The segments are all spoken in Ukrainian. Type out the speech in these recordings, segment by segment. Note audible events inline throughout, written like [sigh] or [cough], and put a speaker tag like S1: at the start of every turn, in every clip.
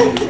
S1: Thank [laughs] you.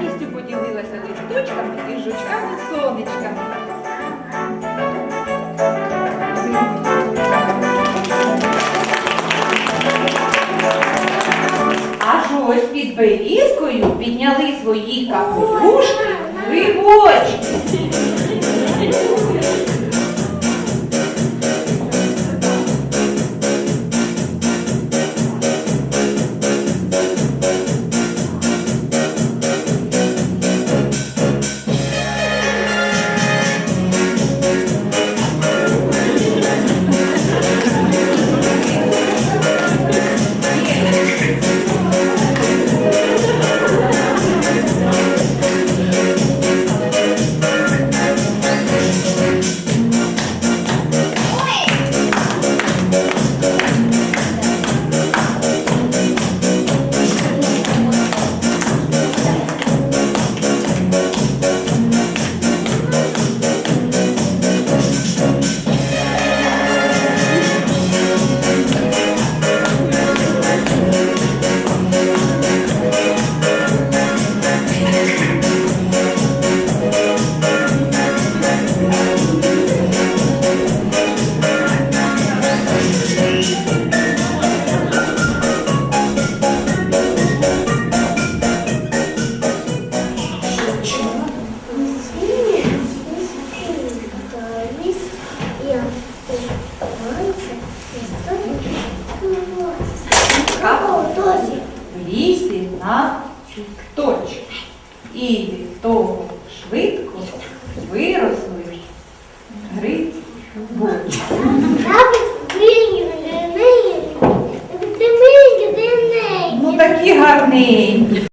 S1: радістю поділилася листочками і жучками сонечками. Аж ось під берізкою підняли свої капелюшки грибочки. Ну такі гарненькі.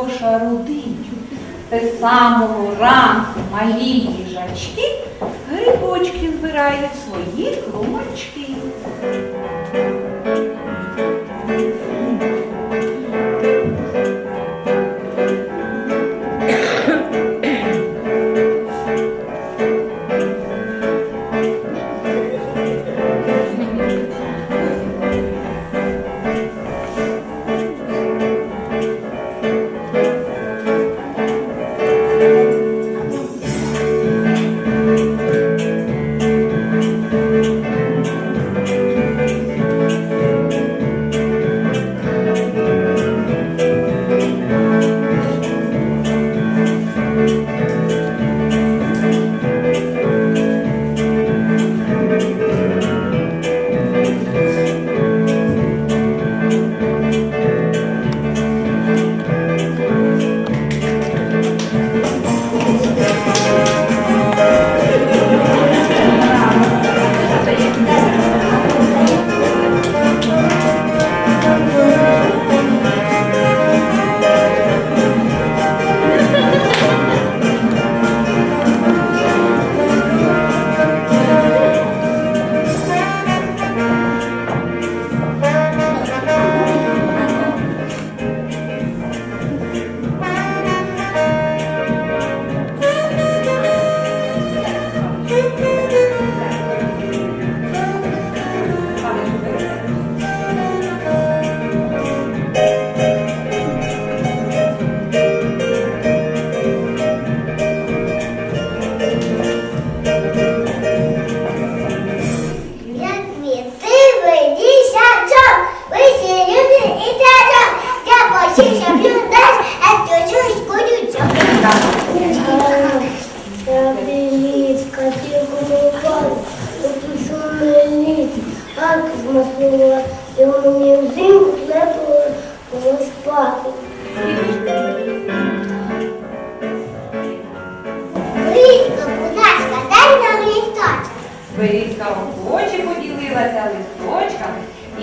S1: його шарудить. Те самого ранку малі їжачки грибочки збирають свої клумачки.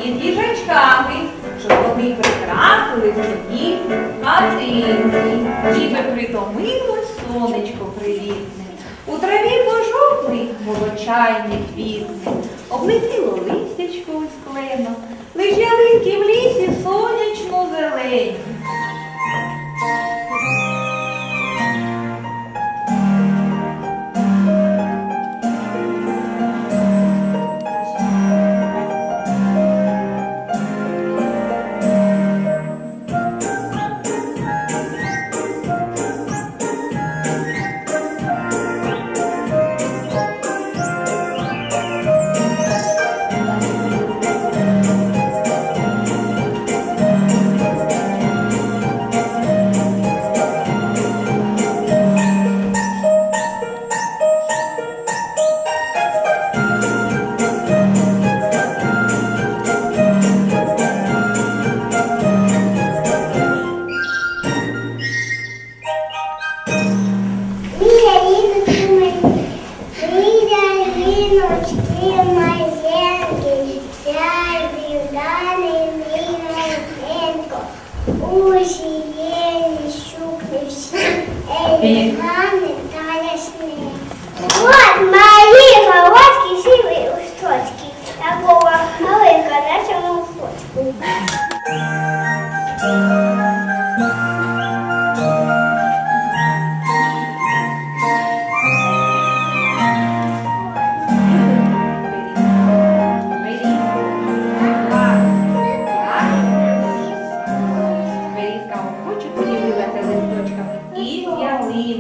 S1: від щоб вони прикрасили собі хатинки. Ніби притомило сонечко привітне. У траві пожовкли молочайні квітни, облетіло листячко склено, клено, лиш в лісі сонячно зелені.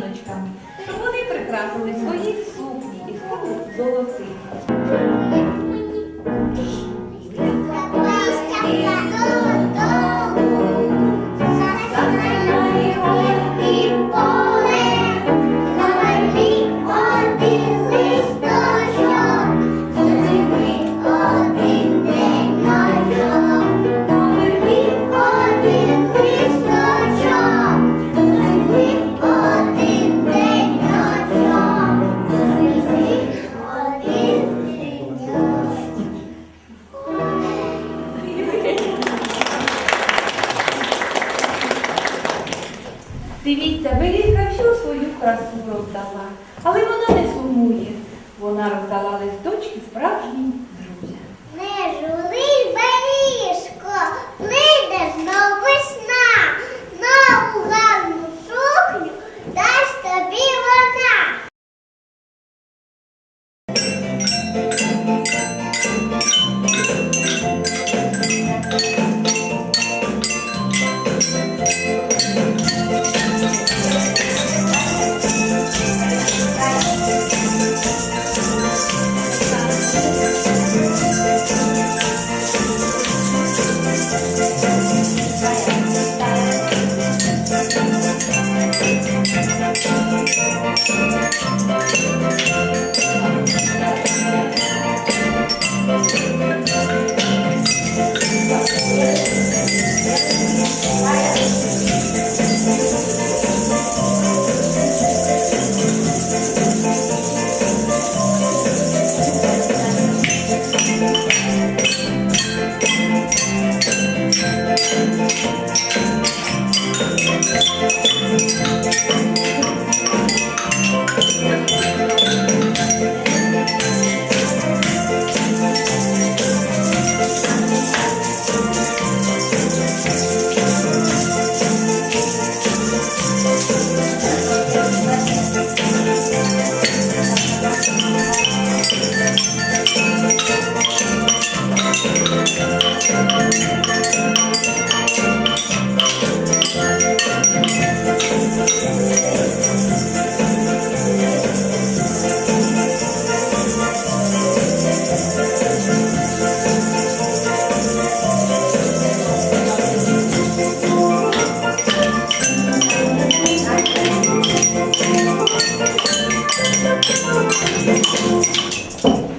S2: жіночкам, щоб вони прикрасили свої сукні і форму золотих.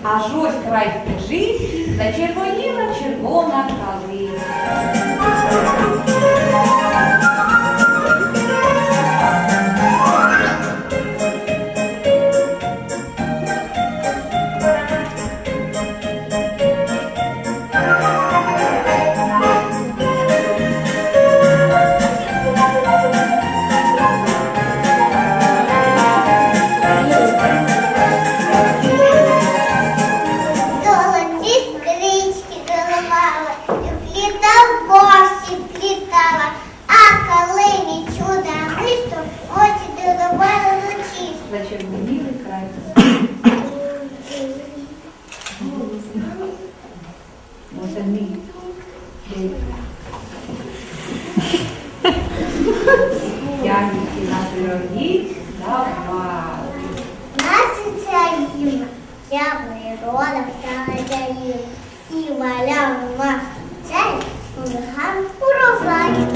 S1: аж ось край стежить, зачервоніла червона калина. їй давали.
S2: Нас Україна, вся природа вся Україна, і валяв нас цей гарний урожай.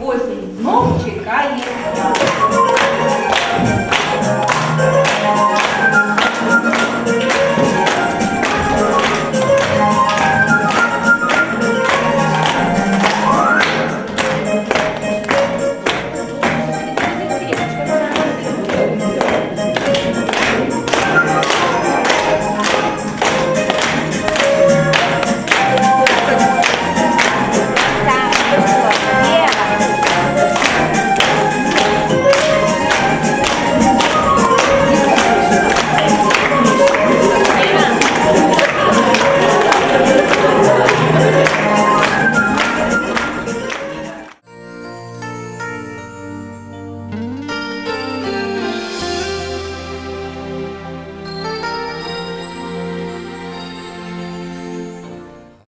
S2: Осінь
S1: знов чекає.